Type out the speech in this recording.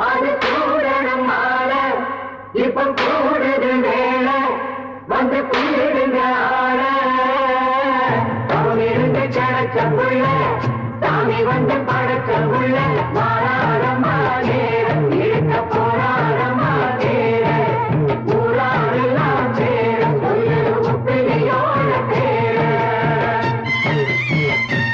அது கூடணும் மாற இப்ப கூடுது மேல வந்து கூடுங்க ஆட அவன் இருந்த சடச்சங்குள்ள சாமி வந்து படச்சங்குள்ள மாறாடம்